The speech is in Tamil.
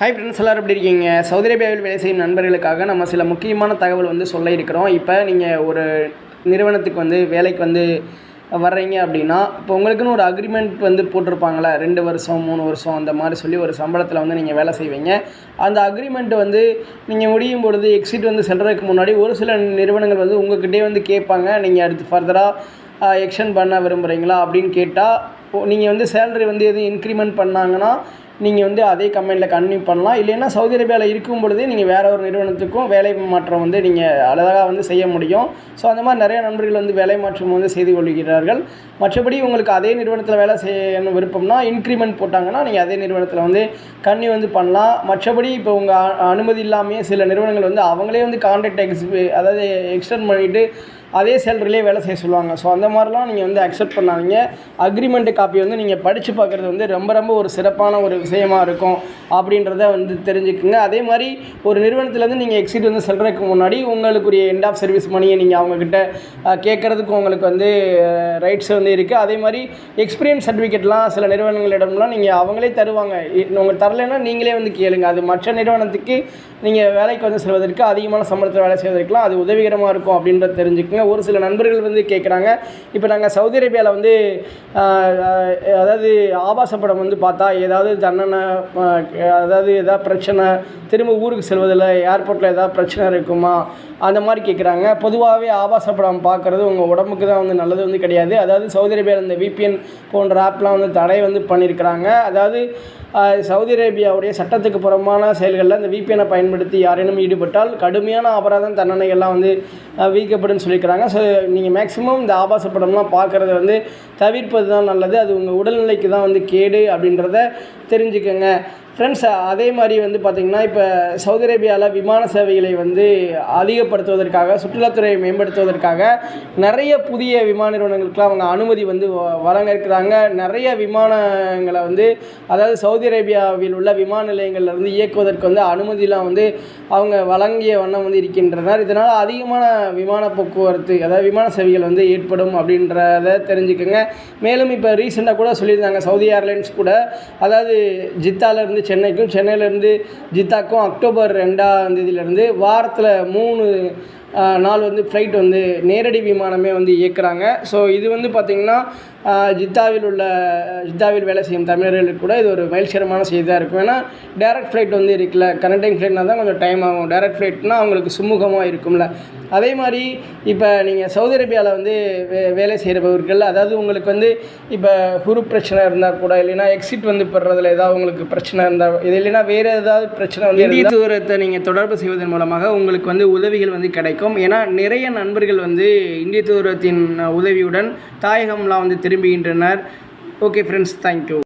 ஹை ஃப்ரெண்ட்ஸ் எல்லாரும் எப்படி இருக்கீங்க? சவுதி அரேபியாவில் வேலை செய்யும் நண்பர்களுக்காக நம்ம சில முக்கியமான தகவல் வந்து சொல்ல இருக்கிறோம். இப்போ நீங்கள் ஒரு நிறுவனத்துக்கு வந்து வேலைக்கு வந்து வர்றீங்க அப்படின்னா இப்போ உங்களுக்குன்னு ஒரு அக்ரிமெண்ட் வந்து போட்டிருப்பாங்களே ரெண்டு வருஷம் மூணு வருஷம் அந்த மாதிரி சொல்லி ஒரு சம்பளத்தில் வந்து நீங்கள் வேலை செய்வீங்க. அந்த அக்ரிமெண்ட் வந்து நீங்கள் முடியும் பொழுது எக்ஸிட் வந்து செல்றதுக்கு முன்னாடி ஒரு சில நிறுவனங்கள் வந்து உங்ககிட்டயே வந்து கேட்பாங்க. நீங்கள் அடுத்து ஃபர்தராக எக்ஷன் பண்ண விரும்புகிறீங்களா அப்படின்னு கேட்டால் நீங்கள் வந்து சேலரி வந்து எதுவும் இன்க்ரிமெண்ட் பண்ணாங்கன்னா நீங்கள் வந்து அதே கம்பெனியில் கன்டினியூ பண்ணலாம். இல்லைன்னா சவுதி அரேபியாவில் இருக்கும் பொழுதே நீங்கள் வேறு ஒரு நிறுவனத்துக்கும் வேலை மாற்றம் வந்து நீங்கள் அழகாக வந்து செய்ய முடியும். ஸோ அந்த மாதிரி நிறைய நண்பர்கள் வந்து வேலை மாற்றம் வந்து செய்து கொள்கிறார்கள். மற்றபடி உங்களுக்கு அதே நிறுவனத்தில் வேலை செய்யணும் விருப்பம்னா இன்க்ரிமெண்ட் போட்டாங்கன்னா நீங்கள் அதே நிறுவனத்தில் வந்து கன்னியூ வந்து பண்ணலாம். மற்றபடி இப்போ உங்கள் அனுமதி இல்லாமையே சில நிறுவனங்கள் வந்து அவங்களே வந்து கான்ட்ராக்ட் எக்ஸ் அதாவது எக்ஸ்டெண்ட் பண்ணிவிட்டு அதே சேலரிலே வேலை செய்ய சொல்லுவாங்க. ஸோ அந்த மாதிரிலாம் நீங்கள் வந்து அக்செப்ட் பண்ணாதீங்க. அக்ரிமெண்ட் காப்பி வந்து நீங்கள் படித்து பார்க்குறது வந்து ரொம்ப ரொம்ப ஒரு சிறப்பான ஒரு விஷயமா இருக்கும் அப்படின்றத வந்து தெரிஞ்சுக்குங்க. அதே மாதிரி ஒரு நிறுவனத்துலேருந்து நீங்கள் எக்ஸிட் வந்து செல்றதுக்கு முன்னாடி உங்களுக்குரிய எண்ட் ஆஃப் சர்வீஸ் மணியை நீங்கள் அவங்கக்கிட்ட கேட்குறதுக்கு உங்களுக்கு வந்து ரைட்ஸ் வந்து இருக்குது அதே மாதிரி எக்ஸ்பீரியன்ஸ் சர்டிஃபிகேட்லாம் சில நிறுவனங்களிடம்லாம் நீங்கள் அவங்களே தருவாங்க. உங்கள் உங்களுக்கு தரலைன்னா நீங்களே வந்து கேளுங்க. அது மற்ற நிறுவனத்துக்கு நீங்கள் வேலைக்கு வந்து செல்வதற்கு அதிகமான சம்பளத்தில் வேலை செய்வதற்கெலாம் அது உதவிகரமாக இருக்கும் அப்படின்றத தெரிஞ்சுக்கங்க. ஒரு சில நண்பர்கள் வந்து கேட்குறாங்க இப்போ நாங்கள் சவுதி அரேபியாவில் வந்து அதாவது ஆபாச படம் வந்து பார்த்தா ஏதாவது தன் என்னென்ன அதாவது எதாவது பிரச்சனை திரும்ப ஊருக்கு செல்வதில் ஏர்போர்ட்டில் எதாவது பிரச்சனை இருக்குமா? அந்த மாதிரி கேட்குறாங்க பொதுவாகவே ஆபாச படம் பார்க்குறது உங்கள் உடம்புக்கு தான் வந்து நல்லது வந்து கிடையாது. அதாவது சவுதி அரேபியாவில் இந்த விபிஎன் போன்ற ஆப்லாம் வந்து தடை வந்து பண்ணியிருக்கிறாங்க அதாவது சவுதி அரேபியாவுடைய சட்டத்துக்கு புறமான செயல்களில் இந்த விபிஎனை பயன்படுத்தி யாரேனும் ஈடுபட்டால் கடுமையான அபராதம் தண்டனைகள்லாம் வந்து வீக்கப்படும் விதிக்கப்படும் சொல்லியிருக்கிறாங்க. ஸோ நீங்கள் மேக்ஸிமம் இந்த ஆபாச படம்லாம் பார்க்குறத வந்து தவிர்ப்பது தான் நல்லது. அது உங்கள் உடல்நிலைக்கு தான் வந்து கேடு அப்படின்றத தெரிஞ்சுக்கோங்க. ஃப்ரெண்ட்ஸ் அதே மாதிரி வந்து பார்த்திங்கன்னா இப்போ சவுதி அரேபியாவில் விமான சேவைகளை வந்து அதிகப்படுத்துவதற்காக சுற்றுலாத்துறையை மேம்படுத்துவதற்காக நிறைய புதிய விமான நிறுவனங்களுக்குலாம் அவங்க அனுமதி வந்து வழங்க இருக்கிறாங்க நிறைய விமானங்களை வந்து அதாவது சவுதி அரேபியாவில் உள்ள விமான நிலையங்கள்லேருந்து இயக்குவதற்கு வந்து அனுமதிலாம் வந்து அவங்க வழங்கிய வண்ணம் வந்து இருக்கின்றனர். இதனால் அதிகமான விமான போக்குவரத்து அதாவது விமான சேவைகள் வந்து ஏற்படும் அப்படின்றத தெரிஞ்சுக்கோங்க. மேலும் இப்போ ரீசெண்டாக கூட சொல்லியிருந்தாங்க சவுதி ஏர்லைன்ஸ் கூட. அதாவது ஜித்தாலேருந்து சென்னைக்கும் சென்னையிலேருந்து ஜித்தாக்கும் அக்டோபர் ரெண்டாம் தேதியிலேருந்து வாரத்தில் மூணு நாள் வந்து ஃப்ளைட் வந்து நேரடி விமானமே வந்து இயக்குறாங்க. ஸோ இது வந்து பார்த்திங்கன்னா ஜித்தாவில் உள்ள ஜித்தாவில் வேலை செய்யும் தமிழர்களுக்கு கூட இது ஒரு மகிழ்ச்சிகரமான செய்தியாக இருக்கும். ஏன்னா டேரக்ட் ஃப்ளைட் வந்து இருக்குல்ல கனெக்டிங் ஃப்ளைட்னா தான் கொஞ்சம் டைம் ஆகும். டேரக்ட் ஃப்ளைட்னா அவங்களுக்கு சுமூகமாக இருக்கும்ல. அதே மாதிரி இப்போ நீங்கள் சவுதி அரேபியாவில் வந்து வே வேலை செய்கிறவர்கள் அதாவது உங்களுக்கு வந்து இப்போ குரு பிரச்சனை இருந்தால் கூட இல்லைன்னா எக்ஸிட் வந்து பெறுறதுல ஏதாவது உங்களுக்கு பிரச்சனை இருந்தால் இது இல்லைன்னா வேறு ஏதாவது பிரச்சனை வந்து இந்திய தூரத்தை நீங்கள் தொடர்பு செய்வதன் மூலமாக உங்களுக்கு வந்து உதவிகள் வந்து கிடைக்கும். ஏன்னா நிறைய நண்பர்கள் வந்து இந்திய தூரத்தின் உதவியுடன் தாயகம்லாம் வந்து திரும்புகின்றனர். Okay friends thank you